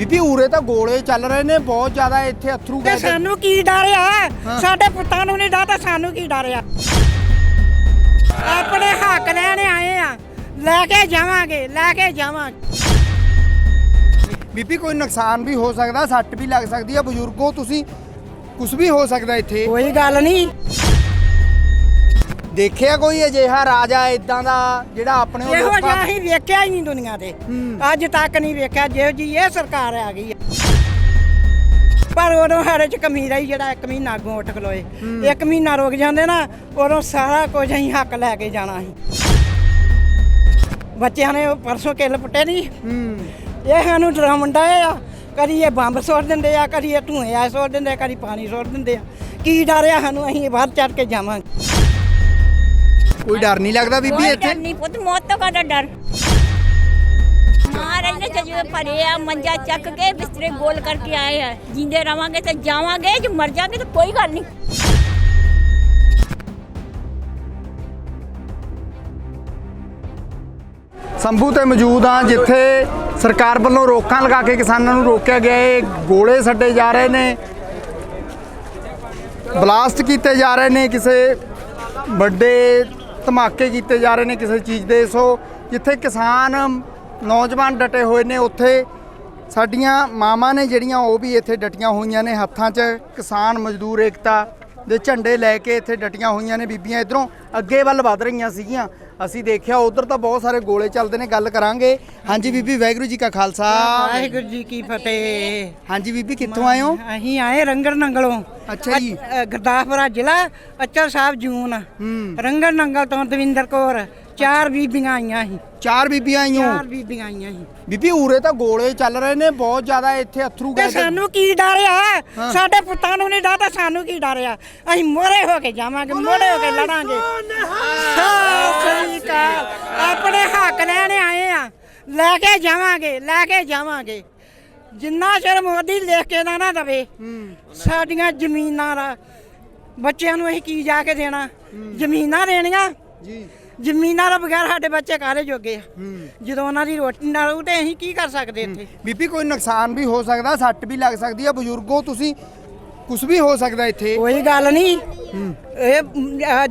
ਬੀਬੀ ਉਰੇ ਤਾਂ ਗੋਲੇ ਚੱਲ ਰਹੇ ਨੇ ਬਹੁਤ ਜ਼ਿਆਦਾ ਇੱਥੇ ਅਥਰੂ ਤੇ ਗੈਸ ਸਾਨੂੰ ਕੀ ਡਰ ਆ? ਹਾਂ। ਸਾਡੇ ਪੁੱਤਾਂ ਨੂੰ ਨਹੀਂ ਡਰ ਤਾਂ ਸਾਨੂੰ ਕੀ ਡਰ ਆ? ਆਪਣੇ ਹੱਕ ਲੈਣ ਆਏ ਆ। ਲੈ ਕੇ ਜਾਵਾਂਗੇ ਲੈ ਕੇ ਜਾਵਾਂਗੇ। ਬੀਬੀ ਕੋਈ ਨੁਕਸਾਨ ਵੀ ਹੋ ਸਕਦਾ ਸੱਟ ਵੀ ਲੱਗ ਸਕਦੀ ਹੈ ਬਜ਼ੁਰਗੋ ਤੁਸੀਂ ਕੁਝ ਵੀ ਹੋ ਸਕਦਾ ਇੱਥੇ। ਕੋਈ ਗੱਲ ਨਹੀਂ। ਦੇਖਿਆ ਕੋਈ ਅਜਿਹਾ ਰਾਜਾ ਇਦਾਂ ਦਾ ਜਿਹੜਾ ਆਪਣੇ ਉਹ ਇਹੋ ਲੋਕਾਂ- ਜਿਹਾ ਹੀ ਵੇਖਿਆ ਹੀ ਨਹੀਂ ਦੁਨੀਆ ਤੇ। ਹੂੰ। ਅੱਜ ਤੱਕ ਨਹੀਂ ਵੇਖਿਆ ਜਿਹੋ ਜੀ ਇਹ ਸਰਕਾਰ ਆ ਗਈ ਹੈ ਪਰ ਉਦੋਂ ਸਾਡੇ ਚ ਕਮੀ ਰਹੀ ਜਿਹੜਾ ਇੱਕ ਮਹੀਨਾ ਅੱਗੋਂ ਉੱਠ ਖਲੋਏ। ਇੱਕ ਮਹੀਨਾ ਰੁਕ ਜਾਂਦੇ ਨਾ ਉਦੋਂ ਸਾਰਾ ਕੁਝ ਅਸੀਂ ਹੱਕ ਲੈ ਕੇ ਜਾਣਾ ਸੀ। ਬੱਚਿਆਂ ਨੇ ਉਹ ਪਰਸੋਂ ਕਿੱਲ ਪੁੱਟੇ ਨਹੀਂ ਹੂੰ। ਇਹ ਸਾਨੂੰ ਡਰਾਉਣ ਡਏ ਆ ਕਦੀ ਇਹ ਬੰਬ ਸੁੱਟ ਦਿੰਦੇ ਆ ਕਦੀ ਇਹ ਧੂਏ ਆ ਸੁੱਟ ਦਿੰਦੇ ਆ ਕਦੀ ਪਾਣੀ ਸੁੱਟ ਦਿੰਦੇ ਆ। ਕੀ ਡਰਿਆ ਸਾਨੂੰ ਅਸੀਂ ਬਾਹਰ ਚੜ ਕੇ ਜਾਵਾਂਗੇ। ਕੋਈ ਡਰ ਨਹੀਂ ਲੱਗਦਾ ਬੀਬੀ ਕੋਈ ਇੱਥੇ? ਡਰ ਨਹੀਂ ਪੁੱਤ ਮੌਤ ਤੋਂ ਕਾਹਦਾ ਡਰ? ਮਹਾਰਾਜ ਨੇ ਜਜਵੇ ਭਰੇ ਆ ਮੰਜਾ ਚੱਕ ਕੇ ਬਿਸਤਰੇ ਗੋਲ ਕਰਕੇ ਆਏ ਆ। ਜਿੰਦੇ ਰਵਾਂਗੇ ਤੇ ਜਾਵਾਂਗੇ ਜੇ ਮਰ ਜਾਾਂਗੇ ਤਾਂ ਕੋਈ ਗੱਲ ਨਹੀਂ। ਸੰਭੂ ਤੇ ਮੌਜੂਦ ਆ ਜਿੱਥੇ ਸਰਕਾਰ ਵੱਲੋਂ ਰੋਕਾਂ ਲਗਾ ਕੇ ਕਿਸਾਨਾਂ ਨੂੰ ਰੋਕਿਆ ਗਿਆ ਹੈ। ਗੋਲੇ ਛੱਡੇ ਜਾ ਰਹੇ ਨੇ। ਬਲਾਸਟ ਕੀਤੇ ਜਾ ਰਹੇ ਨੇ ਕਿਸੇ ਵੱਡੇ ਧਮਾਕੇ ਕੀਤੇ ਜਾ ਰਹੇ ਨੇ ਕਿਸੇ ਚੀਜ਼ ਦੇ। ਸੋ ਜਿੱਥੇ ਕਿਸਾਨ, ਨੌਜਵਾਨ ਡਟੇ ਹੋਏ ਨੇ, ਉੱਥੇ ਸਾਡੀਆਂ ਮਾਵਾਂ ਨੇ ਜਿਹੜੀਆਂ, ਉਹ ਵੀ ਇੱਥੇ ਡਟੀਆਂ ਹੋਈਆਂ ਨੇ ਹੱਥਾਂ 'ਚ। ਕਿਸਾਨ ਮਜ਼ਦੂਰ ਏਕਤਾ ਦੇ ਝੰਡੇ ਲੈ ਕੇ ਇੱਥੇ ਡਟੀਆਂ ਹੋਈਆਂ ਨੇ ਬੀਬੀਆਂ। ਇਧਰੋਂ ਅੱਗੇ ਵੱਲ ਵਧ ਰਹੀਆਂ ਸੀਗੀਆਂ। ਅਸੀਂ ਦੇਖਿਆ ਉਧਰ ਤਾਂ ਬਹੁਤ ਸਾਰੇ ਗੋਲੇ ਚੱਲਦੇ ਨੇ ਗੱਲ ਕਰਾਂਗੇ। ਹਾਂਜੀ ਬੀਬੀ ਵਾਹਿਗੁਰੂ ਜੀ ਕਾ ਖਾਲਸਾ। ਵਾਹਿਗੁਰੂ ਜੀ ਕੀ ਫਤਿਹ। ਹਾਂਜੀ ਬੀਬੀ ਕਿੱਥੋਂ ਆਏ ਹੋ? ਅਸੀਂ ਆਏ ਰੰਗਰ ਨੰਗਲੋਂ। ਅੱਛਾ ਜੀ। ਅ- ਅ, ਗੁਰਦਾਸਪੁਰਾ ਜ਼ਿਲ੍ਹਾ ਅਚਲ ਸਾਹਿਬ ਜੂਨ। ਹੂੰ। ਰੰਗਰ ਨੰਗਲ ਤੋਂ ਦਵਿੰਦਰ ਕੌਰ ਚਾਰ ਬੀਬੀਆਂ ਆਈਆਂ ਸੀ। ਚਾਰ ਬੀਬੀਆਂ ਆਈਆਂ? ਚਾਰ ਬੀਬੀਆਂ ਆਈਆਂ ਸੀ। ਬੀਬੀ ਉਰੇ ਤਾਂ ਗੋਲੇ ਚੱਲ ਰਹੇ ਨੇ ਬਹੁਤ ਜ਼ਿਆਦਾ ਇੱਥੇ ਅਥਰੂ ਤੇ ਗੈਸ ਸਾਨੂੰ ਕੀ ਡਰ ਆ? ਹਾਂ। ਸਾਡੇ ਪੁੱਤਾਂ ਨੂੰ ਨਹੀਂ ਡਰ ਤਾਂ ਸਾਨੂੰ ਕੀ ਡਰ ਆ? ਅਸੀਂ ਮੋਰੇ ਹੋ ਕੇ ਜਾਵਾਂਗੇ ਮੋਰੇ ਹੋ ਕੇ ਲੜਾਂਗੇ। ਅਕਾਲ ਆਪਣੇ ਹੱਕ ਲੈਣ ਆਏ ਆ। ਲੈ ਕੇ ਜਾਵਾਂਗੇ ਲੈ ਕੇ ਜਾਵਾਂਗੇ। ਜਿੰਨਾ ਚਿਰ ਮੋਦੀ ਲਿਖ ਕੇ ਨਾ ਨਾ ਦਵੇ ਸਾਡੀਆਂ ਜ਼ਮੀਨਾਂ ਦਾ ਬੱਚਿਆਂ ਨੂੰ ਅਸੀਂ ਕੀ ਜਾ ਕੇ ਦੇਣਾ? ਜ਼ਮੀਨਾਂ ਦੇਣੀਆਂ। ਜੀ। ਜ਼ਮੀਨਾਂ ਦਾ ਬਗੈਰ ਸਾਡੇ ਬੱਚੇ ਕਾਰੇ ਜੋਗੇ ਆ? ਜਦੋਂ ਉਹਨਾਂ ਦੀ ਰੋਟੀ ਨਾ ਰਹੂ ਤੇ ਅਸੀਂ ਕੀ ਕਰ ਸਕਦੇ ਇੱਥੇ? ਬੀਬੀ ਕੋਈ ਨੁਕਸਾਨ ਵੀ ਹੋ ਸਕਦਾ ਸੱਟ ਵੀ ਲੱਗ ਸਕਦੀ ਹੈ ਬਜ਼ੁਰਗੋ ਤੁਸੀਂ ਕੁਝ ਵੀ ਹੋ ਸਕਦਾ ਇੱਥੇ। ਕੋਈ ਗੱਲ ਨਹੀਂ। ਇਹ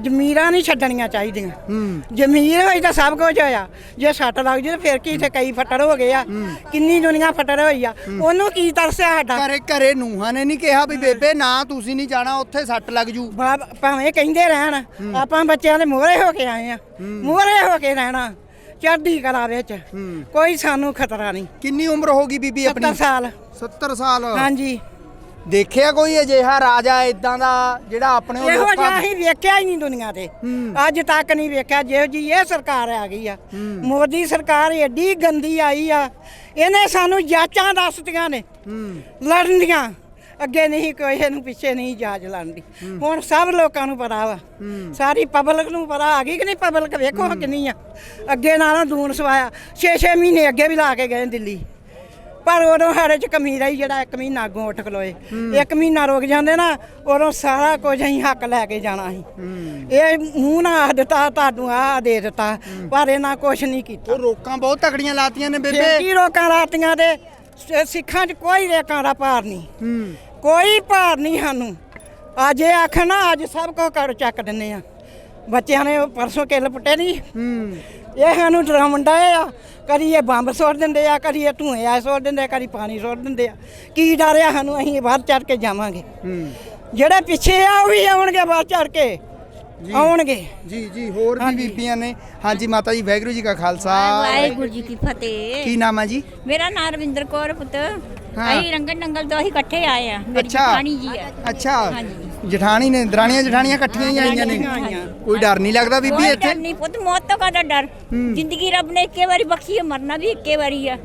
ਜ਼ਮੀਰਾਂ ਨਹੀਂ ਛੱਡਣੀਆਂ ਚਾਹੀਦੀਆਂ। ਹੂੰ। ਜ਼ਮੀਰ ਹੋਈ ਤਾਂ ਸਭ ਕੁਝ ਹੋਇਆ। ਜੇ ਸੱਟ ਲੱਗ ਜੇ ਤਾਂ ਫਿਰ ਕੀ ਇੱਥੇ ਕਈ ਫੱਟੜ ਹੋ ਗਏ ਆ। ਕਿੰਨੀ ਦੁਨੀਆ ਫੱਟੜ ਹੋਈ ਆ। ਉਹਨੂੰ ਕੀ ਤਰਸਿਆ ਸਾਡਾ? ਘਰੇ ਘਰੇ ਨੂੰਹਾਂ ਨੇ ਨਹੀਂ ਕਿਹਾ ਵੀ ਬੇਬੇ ਨਾ ਤੁਸੀਂ ਨਹੀਂ ਜਾਣਾ ਉੱਥੇ ਸੱਟ ਲੱਗ ਜੂ। ਬਾ- ਭਾਵੇਂ ਕਹਿੰਦੇ ਰਹਿਣ। ਆਪਾਂ ਬੱਚਿਆਂ ਦੇ ਮੋਹਰੇ ਹੋ ਕੇ ਆਏ ਆ। ਮੋਹਰੇ ਹੋ ਕੇ ਰਹਿਣਾ। ਚੜ੍ਹਦੀ ਕਲਾ ਵਿੱਚ। ਹੂੰ। ਕੋਈ ਸਾਨੂੰ ਖਤਰਾ ਨਹੀਂ। ਕਿੰਨੀ ਉਮਰ ਹੋਗੀ ਬੀਬੀ ਆਪਣੀ? 70 ਸਾਲ। 70 ਸਾਲ। ਹਾਂਜੀ। ਦੇਖਿਆ ਕੋਈ ਅਜਿਹਾ ਰਾਜਾ ਇਦਾਂ ਦਾ ਜਿਹੜਾ ਆਪਣੇ ਉਹ ਇਹੋ ਲੋਕਾਂ ਜਿਹਾ ਹੀ ਵੇਖਿਆ ਹੀ ਨਹੀਂ ਦੁਨੀਆ ਤੇ। ਹੂੰ। ਅੱਜ ਤੱਕ ਨਹੀਂ ਵੇਖਿਆ। ਜਿਹੋ ਜੀ ਇਹ ਸਰਕਾਰ ਆ ਗਈ ਆ। ਮੋਦੀ ਸਰਕਾਰ ਏਡੀ ਗੰਦੀ ਆਈ ਆ। ਇਹਨੇ ਸਾਨੂੰ ਜਾਂਚਾਂ ਦੱਸਤੀਆਂ ਨੇ। ਹੂੰ। ਲੜਨ ਦੀਆਂ। ਅੱਗੇ ਨਹੀਂ ਕੋਈ ਇਹਨੂੰ ਪਿੱਛੇ ਨਹੀਂ ਜਾਜ ਲੜਦੀ ਹੁਣ ਸਭ ਲੋਕਾਂ ਨੂੰ ਪਤਾ ਵਾ। ਸਾਰੀ ਪਬਲਿਕ ਨੂੰ ਪਤਾ ਆ ਗਈ ਕਿ ਨਹੀਂ ਪਬਲਿਕ? ਵੇਖੋ ਕਿੰਨੀ ਆ। ਅੱਗੇ ਨਾਲੋਂ ਦੂਣ ਸਵਾਇਆ। 6-6 ਮਹੀਨੇ ਅੱਗੇ ਵੀ ਲਾ ਕੇ ਗਏ ਦਿੱਲੀ। ਪਰ ਉਦੋਂ ਸਾਡੇ ਚ ਕਮੀ ਰਹੀ ਜਿਹੜਾ ਇੱਕ ਮਹੀਨਾ ਅੱਗੋਂ ਉੱਠ ਖਲੋਏ। ਇੱਕ ਮਹੀਨਾ ਰੁਕ ਜਾਂਦੇ ਨਾ ਉਦੋਂ ਸਾਰਾ ਕੁਝ ਅਸੀਂ ਹੱਕ ਲੈ ਕੇ ਜਾਣਾ ਸੀ। ਇਹ ਮੂੰਹ ਨਾਲ ਆਖ ਦਿੱਤਾ ਤੁਹਾਨੂੰ ਆਹ ਦੇ ਦਿੱਤਾ ਪਰ ਇਹਨਾਂ ਕੁਝ ਨਹੀਂ ਕੀਤਾ। ਉਹ ਰੋਕਾਂ ਬਹੁਤ ਤਕੜੀਆਂ ਲਾਤੀਆਂ ਨੇ ਬੇਬੇ। ਕੀ ਰੋਕਾਂ ਰਾਤੀਆਂ ਦੇ ਸਿੱਖਾਂ 'ਚ ਕੋਈ ਰੇਕਾਂ ਦਾ ਭਾਰ ਨਹੀਂ। ਕੋਈ ਭਾਰ ਨਹੀਂ ਸਾਨੂੰ। ਅੱਜ ਇਹ ਆਖਣਾ ਅੱਜ ਸਭ ਕੁਝ ਕਰ ਚੱਕ ਦਿੰਨੇ ਆ। ਬੱਚਿਆਂ ਨੇ ਪਰਸੋਂ ਕਿੱਲ ਪੁੱਟੇ ਨਹੀਂ ਇਹ ਸਾਨੂੰ ਡਰਾਉਣ ਡਏ ਆ। ਕਦੀ ਇਹ ਬੰਬ ਸੁੱਟ ਦਿੰਦੇ ਆ ਕਦੀ ਇਹ ਧੂਏ ਆ ਸੁੱਟ ਦਿੰਦੇ ਆ ਕਦੀ ਪਾਣੀ ਸੁੱਟ ਦਿੰਦੇ ਆ। ਕੀ ਡਰਿਆ ਸਾਨੂੰ ਅਸੀਂ ਬਾਹਰ ਚੜ ਕੇ ਜਾਵਾਂਗੇ। ਹੂੰ। ਜਿਹੜੇ ਪਿੱਛੇ ਆ ਉਹ ਵੀ ਆਉਣਗੇ ਬਾਹਰ ਚੜ ਕੇ। ਆਉਣਗੇ। ਜੀ ਜੀ ਹੋਰ ਵੀ। ਬੀਬੀਆਂ ਨੇ। ਹਾਂਜੀ ਮਾਤਾ ਜੀ ਵਾਹਿਗੁਰੂ ਜੀ ਕਾ ਖਾਲਸਾ। ਵਾਹਿਗੁਰੂ ਜੀ ਕੀ ਫਤਿਹ। ਕੀ ਨਾਮ ਹੈ ਜੀ? ਮੇਰਾ ਨਾਮ ਰਵਿੰਦਰ ਕੌਰ ਪੁੱਤ। ਹਾਂ। ਅਸੀਂ ਰੰਗਨ ਨੰਗਲ ਤੋਂ ਅਸੀਂ ਇਕੱਠੇ ਆਏ ਆ। ਮੇਰੀ। ਜਠਾਣੀ ਜੀ ਆ। ਅੱਛਾ। ਹਾਂਜੀ। ਜਠਾਣੀ ਨੇ ਦਰਾਣੀਆਂ ਜਠਾਣੀਆਂ ਇਕੱਠੀਆਂ ਹੀ ਆਈਆਂ ਨੇ। ਕੋਈ ਡਰ ਨਹੀਂ ਲੱਗਦਾ ਬੀਬੀ ਕੋਈ ਇੱਥੇ? ਡਰ ਨਹੀਂ ਪੁੱਤ ਮੌਤ ਤੋਂ ਕਾਹਦਾ ਡਰ। ਜ਼ਿੰਦਗੀ ਰੱਬ ਨੇ ਇੱਕੇ ਵਾਰੀ ਬਖਸ਼ੀ ਹੈ ਮਰਨਾ ਵੀ ਇੱਕੇ ਵਾਰੀ ਆ।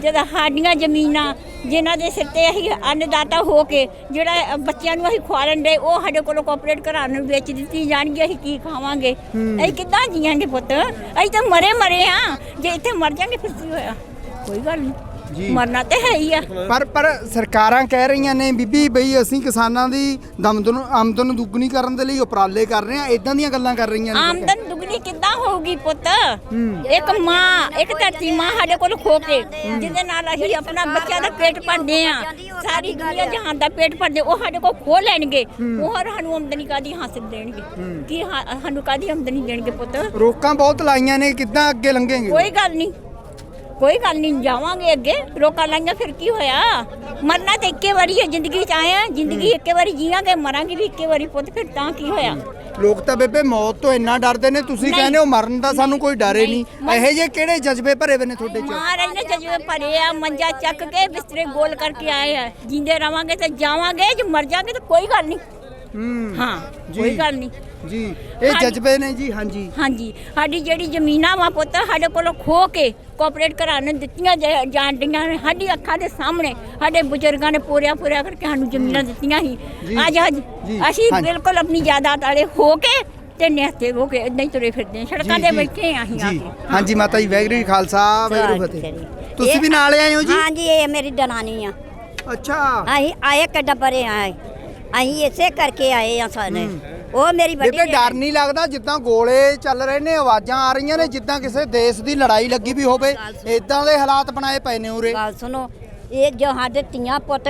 ਜਦੋਂ ਸਾਡੀਆਂ ਜ਼ਮੀਨਾਂ ਜਿਨ੍ਹਾਂ ਦੇ ਸਿਰ ਤੇ ਅਸੀਂ ਅੰਨਦਾਤਾ ਹੋ ਕੇ ਜਿਹੜਾ ਬੱਚਿਆਂ ਨੂੰ ਅਸੀਂ ਖਵਾਲਣ ਦੇ ਉਹ ਸਾਡੇ ਕੋਲੋਂ ਕੋਆਪਰੇਟ ਘਰਾਂ ਨੂੰ ਵੇਚ ਦਿੱਤੀ ਜਾਣਗੀ ਅਸੀਂ ਕੀ ਖਾਵਾਂਗੇ? ਅਸੀਂ ਕਿੱਦਾਂ ਜੀਵਾਂਗੇ ਪੁੱਤ? ਅਸੀਂ ਤਾਂ ਮਰੇ ਮਰੇ ਆ ਜੇ ਇੱਥੇ ਮਰ ਜਾਾਂਗੇ ਫਿਰ ਕੀ ਹੋਇਆ? ਕੋਈ ਗੱਲ। ਨਹੀਂ ਮਰਨਾ ਤੇ ਹੈ ਹੀ ਆ। ਪਰ ਪਰ ਸਰਕਾਰਾਂ ਕਹਿ ਰਹੀਆਂ ਨੇ ਬੀਬੀ ਬਈ ਅਸੀਂ ਕਿਸਾਨਾਂ ਦੀ ਦਮਦਨ ਆਮਦਨ ਦੁੱਗਣੀ ਕਰਨ ਦੇ ਲਈ ਉਪਰਾਲੇ ਕਰ ਰਹੇ ਹਾਂ। ਇਦਾਂ ਦੀਆਂ ਗੱਲਾਂ ਕਰ ਰਹੀਆਂ ਨੇ। ਆਮਦਨ ਦੁੱਗਣੀ ਕਿੱਦਾਂ ਹੋਊਗੀ ਪੁੱਤ? ਇੱਕ ਮਾਂ ਇੱਕ ਧਰਤੀ ਮਾਂ ਸਾਡੇ ਕੋਲ ਖੋ ਕੇ ਜਿਹਦੇ ਨਾਲ ਅਸੀਂ ਆਪਣਾ ਬੱਚਿਆਂ ਦਾ ਪੇਟ ਭਰਦੇ ਆ ਸਾਰੀ ਦੁਨੀਆ ਜਹਾਨ ਦਾ ਪੇਟ ਭਰਦੇ ਉਹ ਸਾਡੇ ਕੋਲ ਖੋ ਲੈਣਗੇ। ਉਹ ਸਾਨੂੰ ਆਮਦਨੀ ਕਾਦੀ ਹਾਸਲ ਦੇਣਗੇ? ਕੀ ਸਾਨੂੰ ਕਾਦੀ ਆਮਦਨੀ ਦੇਣਗੇ ਪੁੱਤ? ਰੋਕਾਂ ਬਹੁਤ ਲਾਈਆਂ ਨੇ ਕਿੱਦਾਂ ਅੱਗੇ ਲੰਘੇਗੇ? ਕੋਈ ਗੱਲ ਨਹੀਂ। ਕੋਈ ਗੱਲ ਨਹੀਂ ਜਾਵਾਂਗੇ ਅੱਗੇ। ਰੋਕਾਂ ਲਾਂਗੇ ਫਿਰ ਕੀ ਹੋਇਆ? ਮਰਨਾ ਤੇ ਇੱਕੇ ਵਾਰੀ ਹੈ ਜ਼ਿੰਦਗੀ ਚ ਆਏ ਆ। ਜ਼ਿੰਦਗੀ ਇੱਕੇ ਵਾਰੀ ਜੀਵਾਂਗੇ ਮਰਾਂਗੇ ਵੀ ਇੱਕੇ ਵਾਰੀ ਪੁੱਤ ਫਿਰ ਤਾਂ ਕੀ ਹੋਇਆ? ਲੋਕ ਤਾਂ ਬੇਬੇ ਮੌਤ ਤੋਂ ਇੰਨਾ ਡਰਦੇ ਨੇ ਤੁਸੀਂ। ਕਹਿੰਦੇ ਹੋ ਮਰਨ ਦਾ ਸਾਨੂੰ ਕੋਈ ਡਰ ਹੀ ਨਹੀਂ। ਇਹੋ ਜਿਹੇ ਕਿਹੜੇ ਜਜ਼ਬੇ ਭਰੇ ਹੋਏ ਨੇ ਤੁਹਾਡੇ ਚ? ਮਹਾਰਾਜ ਨੇ ਜਜਵੇ ਭਰੇ ਆ ਮੰਜਾ ਚੱਕ ਕੇ ਬਿਸਤਰੇ ਗੋਲ ਕਰਕੇ ਆਏ ਆ। ਜਿੰਦੇ ਰਵਾਂਗੇ ਤੇ ਜਾਵਾਂਗੇ ਜੇ ਮਰ ਜਾਾਂਗੇ ਤਾਂ ਕੋਈ ਗੱਲ ਨਹੀਂ। ਹੂੰ। ਹਾਂ ਜੀ। ਕੋਈ ਗੱਲ ਨਹੀਂ। ਜੀ। ਇਹ ਹਾਂਜੀ। ਜਜ਼ਬੇ ਨੇ ਜੀ ਹਾਂਜੀ। ਹਾਂਜੀ। ਸਾਡੀ ਜਿਹੜੀ ਜ਼ਮੀਨਾਂ ਵਾ ਪੁੱਤ ਸਾਡੇ ਕੋਲੋਂ ਖੋ ਕੇ ਕੋਆਪਰੇਟ ਘਰਾਂ ਦਿੱਤੀਆਂ ਜਾ- ਜਾਂਦੀਆਂ ਨੇ। ਸਾਡੀ ਅੱਖਾਂ ਦੇ ਸਾਹਮਣੇ ਸਾਡੇ ਬਜ਼ੁਰਗਾਂ ਨੇ ਪੂਰਿਆ ਪੂਰਿਆ ਕਰਕੇ ਸਾਨੂੰ ਜ਼ਮੀਨਾਂ ਦਿੱਤੀਆਂ ਸੀ। ਜੀ। ਅੱਜ ਅੱਜ ਜੀ। ਅਸੀਂ ਹਾਂਜੀ। ਬਿਲਕੁਲ ਆਪਣੀ ਜਾਇਦਾਦ ਵਾਲੇ ਹੋ ਕੇ ਤੇ ਨਿਹੱਥੇ ਹੋ ਕੇ ਇਦਾਂ ਹੀ ਤੁਰੇ ਫਿਰਦੇ ਹਾਂ। ਸੜਕਾਂ ਜੀ, ਤੇ ਜੀ। ਬੈਠੇ ਆ ਅਸੀਂ ਆ ਜੀ। ਕੇ। ਹਾਂਜੀ ਮਾਤਾ ਜੀ ਵੈਗਰੂ ਜੀ ਖਾਲਸਾ ਵੈਗਰੂ ਫਤਿਹ। ਤੁਸੀਂ ਵੀ ਨਾਲ ਆਏ ਹੋ ਜੀ? ਹਾਂਜੀ ਇਹ ਮੇਰੀ ਦਨਾਨੀ ਆ। ਅੱਛਾ। ਅਸੀਂ ਆਏ ਕੱਡਾ ਪਰੇ ਆਏ। ਅਸੀਂ ਇਸੇ ਕਰਕੇ ਆਏ ਆ ਸਾਰੇ ਉਹ ਮੇਰੀ ਵੱਡੀ ਬੇਬੇ ਡਰ ਨਹੀਂ ਲੱਗਦਾ ਜਿੱਦਾਂ ਗੋਲੇ ਚੱਲ ਰਹੇ ਨੇ ਆਵਾਜ਼ਾਂ ਆ ਰਹੀਆਂ ਨੇ ਜਿੱਦਾਂ ਕਿਸੇ ਦੇਸ਼ ਦੀ ਲੜਾਈ ਲੱਗੀ ਵੀ ਹੋਵੇ। ਇਦਾਂ ਦੇ ਹਾਲਾਤ ਬਣਾਏ ਪਏ ਨੇ ਉਰੇ। ਗੱਲ ਸੁਣੋ ਇਹ ਜੋ ਸਾਡੇ ਧੀਆਂ ਪੁੱਤ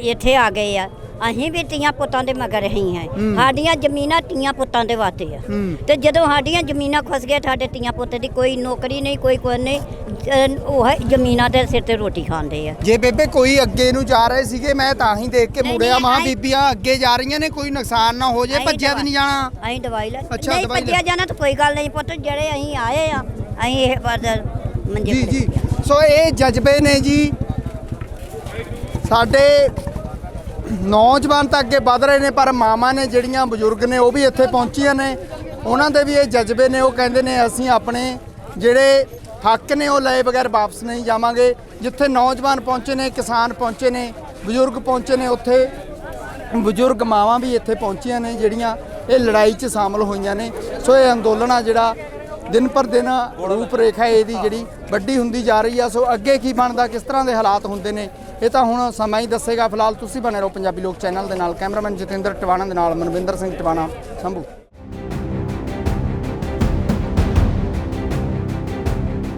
ਇੱਥੇ ਆ ਗਏ ਆ ਅਸੀਂ ਵੀ ਧੀਆਂ ਪੁੱਤਾਂ ਦੇ ਮਗਰ ਹੀ ਹਾਂ। ਹੂੰ। ਸਾਡੀਆਂ ਜ਼ਮੀਨਾਂ ਧੀਆਂ ਪੁੱਤਾਂ ਦੇ ਵਾਸਤੇ ਆ। ਹੂੰ। ਤੇ ਜਦੋਂ ਸਾਡੀਆਂ ਜ਼ਮੀਨਾਂ ਖੁੱਸ ਗਏ ਸਾਡੇ ਧੀਆਂ ਪੁੱਤ ਦੀ ਕੋਈ ਨੌਕਰੀ ਨਹੀਂ ਕੋਈ ਕੋਈ ਨਹੀਂ ਅਹ ਉਹ ਜ਼ਮੀਨਾਂ ਦੇ ਸਿਰ ਤੇ ਰੋਟੀ ਖਾਂਦੇ ਆ। ਜੇ ਬੇਬੇ ਕੋਈ ਅੱਗੇ ਨੂੰ ਜਾ ਰਹੇ ਸੀਗੇ ਮੈਂ ਤਾਂ ਹੀ ਦੇਖ ਕੇ ਨਹੀਂ, ਮੁੜਿਆ ਨਹੀਂ, ਮਾਂ ਆਈ- ਬੀਬੀਆਂ ਅੱਗੇ ਜਾ ਰਹੀਆਂ ਨੇ ਕੋਈ ਨੁਕਸਾਨ ਨਾ ਹੋ ਜੇ ਅਸੀਂ ਭੱਜਿਆ ਵੀ ਨਹੀਂ ਜਾਣਾ। ਅਸੀਂ ਦਵਾਈ ਲੈ ਅੱਛਾ, ਨਹੀਂ ਦਵਾਈ ਲੈ- ਭੱਜਿਆ ਜਾਣਾ ਤਾਂ ਕੋਈ ਗੱਲ ਨਹੀਂ ਪੁੱਤ ਜਿਹੜੇ ਅਸੀਂ ਆਏ ਆ ਅਸੀਂ ਇਹ ਬਦਰ ਮੰਜੇ ਜੀ ਤੇ ਜੀ। ਸੋ ਇਹ ਜਜ਼ਬੇ ਨੇ ਜੀ। ਸਾਡੇ ਨੌਜਵਾਨ ਤਾਂ ਅੱਗੇ ਵੱਧ ਰਹੇ ਨੇ, ਪਰ ਮਾਵਾਂ ਨੇ ਜਿਹੜੀਆਂ ਬਜ਼ੁਰਗ ਨੇ ਉਹ ਵੀ ਇੱਥੇ ਪਹੁੰਚੀਆਂ ਨੇ। ਉਹਨਾਂ ਦੇ ਵੀ ਇਹ ਜਜ਼ਬੇ ਨੇ, ਉਹ ਕਹਿੰਦੇ ਨੇ, ਅਸੀਂ ਆਪਣੇ ਜਿਹੜੇ ਹੱਕ ਨੇ, ਉਹ ਲਏ ਬਗੈਰ ਵਾਪਸ ਨਹੀਂ ਜਾਵਾਂਗੇ। ਜਿੱਥੇ ਨੌਜਵਾਨ ਪਹੁੰਚੇ ਨੇ, ਕਿਸਾਨ ਪਹੁੰਚੇ ਨੇ, ਬਜ਼ੁਰਗ ਪਹੁੰਚੇ ਨੇ, ਉੱਥੇ ਬਜ਼ੁਰਗ ਮਾਵਾਂ ਵੀ ਇੱਥੇ ਪਹੁੰਚੀਆਂ ਨੇ, ਜਿਹੜੀਆਂ ਇਹ ਲੜਾਈ 'ਚ ਸ਼ਾਮਲ ਹੋਈਆਂ ਨੇ। ਸੋ ਇਹ ਅੰਦੋਲਨ ਆ ਜਿਹੜਾ ਦਿਨ ਪਰ ਦਿਨ ਰੂਪ ਰੇਖਾ ਇਹਦੀ ਜਿਹੜੀ ਵੱਡੀ ਹੁੰਦੀ ਜਾ ਰਹੀ ਆ ਸੋ ਅੱਗੇ ਕੀ ਬਣਦਾ ਕਿਸ ਤਰ੍ਹਾਂ ਦੇ ਹਾਲਾਤ ਹੁੰਦੇ ਨੇ ਇਹ ਤਾਂ ਹੁਣ ਸਮਾਂ ਹੀ ਦੱਸੇਗਾ। ਫਿਲਹਾਲ ਤੁਸੀਂ ਬਣੇ ਰਹੋ ਪੰਜਾਬੀ ਲੋਕ ਚੈਨਲ ਦੇ ਨਾਲ। ਕੈਮਰਾਮੈਨ ਜਤਿੰਦਰ ਟਵਾਣਾ ਦੇ ਨਾਲ ਮਨਵਿੰਦਰ ਸਿੰਘ ਟਵਾਣਾ ਸੰਭੂ।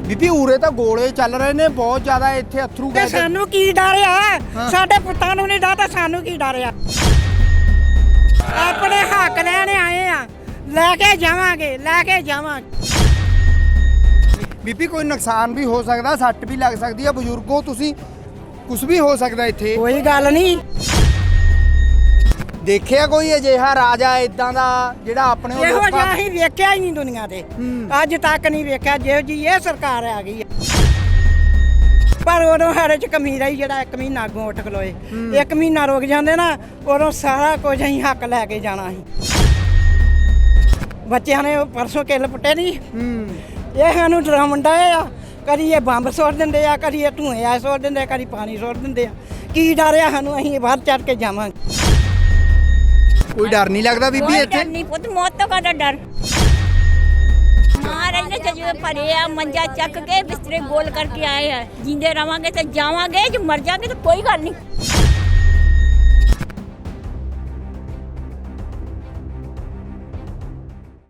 ਬੀਬੀ ਉਰੇ ਤਾਂ ਗੋਲੇ ਚੱਲ ਰਹੇ ਨੇ ਬਹੁਤ ਜ਼ਿਆਦਾ ਇੱਥੇ ਅਥਰੂ ਤੇ ਗਏ ਸਾਨੂੰ ਕੀ ਡਰ ਆ? ਹਾਂ। ਸਾਡੇ ਪੁੱਤਾਂ ਨੂੰ ਨਹੀਂ ਡਰ ਤਾਂ ਸਾਨੂੰ ਕੀ ਡਰ ਆ? ਆਪਣੇ ਹੱਕ ਲੈਣ ਆਏ ਆ। ਲੈ ਕੇ ਜਾਵਾਂਗੇ ਲੈ ਕੇ ਜਾਵਾਂਗੇ। ਬੀਬੀ ਕੋਈ ਨੁਕਸਾਨ ਵੀ ਹੋ ਸਕਦਾ ਸੱਟ ਵੀ ਲੱਗ ਸਕਦੀ ਆ ਬਜ਼ੁਰਗੋ ਤੁਸੀਂ ਕੁਝ ਵੀ ਹੋ ਸਕਦਾ ਇੱਥੇ। ਕੋਈ ਗੱਲ ਨਹੀਂ। ਦੇਖਿਆ ਕੋਈ ਅਜਿਹਾ ਰਾਜਾ ਇਦਾਂ ਦਾ ਜਿਹੜਾ ਆਪਣੇ ਉਹ ਇਹੋ ਲੋਕਾਂ- ਅਸੀਂ ਵੇਖਿਆ ਹੀ ਨਹੀਂ ਦੁਨੀਆ ਤੇ। ਹੂੰ। ਅੱਜ ਤੱਕ ਨਹੀਂ ਵੇਖਿਆ ਜਿਹੋ ਜੀ ਇਹ ਸਰਕਾਰ ਆ ਗਈ ਹੈ ਪਰ ਉਦੋਂ ਸਾਡੇ ਚ ਕਮੀ ਰਹੀ ਜਿਹੜਾ ਇੱਕ ਮਹੀਨਾ ਅੱਗੋਂ ਉੱਠ ਖਲੋਏ। ਇੱਕ ਮਹੀਨਾ ਰੁਕ ਜਾਂਦੇ ਨਾ ਉਦੋਂ ਸਾਰਾ ਕੁਝ ਅਸੀਂ ਹੱਕ ਲੈ ਕੇ ਜਾਣਾ ਸੀ। ਬੱਚਿਆਂ ਨੇ ਉਹ ਪਰਸੋਂ ਕਿੱਲ ਪੁੱਟੇ ਨਹੀਂ ਹੂੰ। ਇਹ ਸਾਨੂੰ ਡਰਾਉਣ ਡਏ ਆ। ਕਦੀ ਇਹ ਬੰਬ ਸੁੱਟ ਦਿੰਦੇ ਆ ਕਦੀ ਇਹ ਧੂਏ ਆ ਸੁੱਟ ਦਿੰਦੇ ਆ ਕਦੀ ਪਾਣੀ ਸੁੱਟ ਦਿੰਦੇ ਆ। ਕੀ ਡਰਿਆ ਸਾਨੂੰ ਅਸੀਂ ਬਾਹਰ ਚੜ ਕੇ ਜਾਵਾਂਗੇ। ਕੋਈ ਡਰ ਨਹੀਂ ਲੱਗਦਾ ਬੀਬੀ ਕੋਈ ਇੱਥੇ? ਡਰ ਨਹੀਂ ਪੁੱਤ ਮੌਤ ਤੋਂ ਕਾਹਦਾ ਡਰ। ਮਹਾਰਾਜ ਨੇ ਜਜਵੇ ਭਰੇ ਆ ਮੰਜਾ ਚੱਕ ਕੇ ਬਿਸਤਰੇ ਗੋਲ ਕਰਕੇ ਆਏ ਆ। ਜਿੰਦੇ ਰਵਾਂਗੇ ਤੇ ਜਾਵਾਂਗੇ ਜੇ ਮਰ ਜਾਾਂਗੇ ਤਾਂ ਕੋਈ ਗੱਲ ਨਹੀਂ।